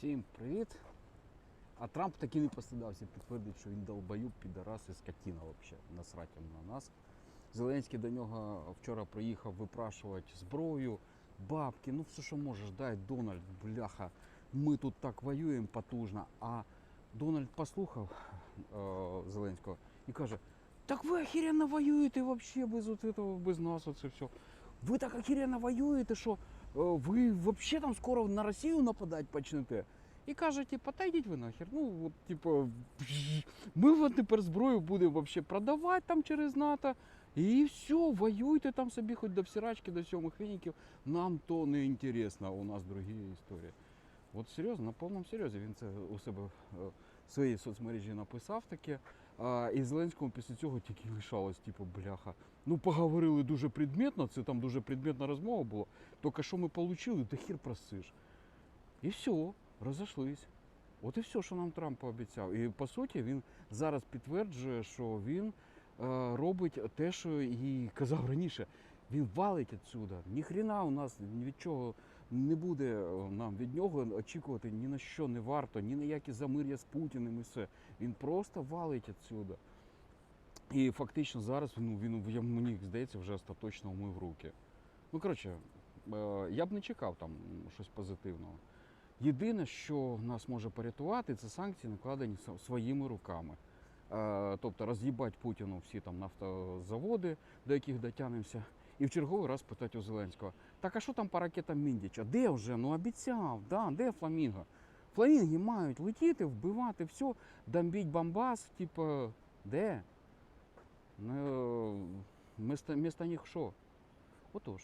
Всім привіт. А Трамп таки не постидався підтвердить, що він долбоюб, підарас і скотіна взагалі, насрать на нас. Зеленський до нього вчора приїхав випрашувати зброю, бабки, ну все, що можеш, дай Дональд, бляха. Ми тут так воюємо потужно. А Дональд послухав е, Зеленського і каже: Так ви охеренно воюєте вообще без от этого, без нас, оце все. Ви так охеренно воюєте, що ви вообще там скоро на Росію нападати почнете. І каже, типа, та ви нахер. Ну, от, типу, ми от тепер зброю будемо вообще продавати там через НАТО. І все, воюйте там собі хоч до всірачки, до сьомих вініків. Нам то не інтересно, у нас другі історії. От серйозно, на повному серйозі він це у себе е, в своїй соцмережі написав таке. А, і Зеленському після цього тільки лишалось, типу, бляха. Ну, поговорили дуже предметно, це там дуже предметна розмова була. Тільки що ми отримали, та хір просиш. І все, розійшлись. От і все, що нам Трамп пообіцяв. І по суті, він зараз підтверджує, що він е, робить те, що і казав раніше. Він валить відсюди. Ні хрена у нас ні від чого не буде е, нам від нього очікувати ні на що не варто, ні на які замир'я з Путіним і все. Він просто валить відсюди. І фактично зараз ну, він я- мені здається вже остаточно умив руки. Ну, коротше, е, я б не чекав там щось позитивного. Єдине, що нас може порятувати, це санкції, накладені своїми руками. Е, Тобто роз'їбать Путіну всі там нафтозаводи, до яких дотягнемося, і в черговий раз питати у Зеленського: так а що там по ракетам Міндіча? Де вже? Ну обіцяв, да, де фламінго? Фламінги мають летіти, вбивати все, дамбіть бомбас, типу, де? Ну, вместо них що? Отож.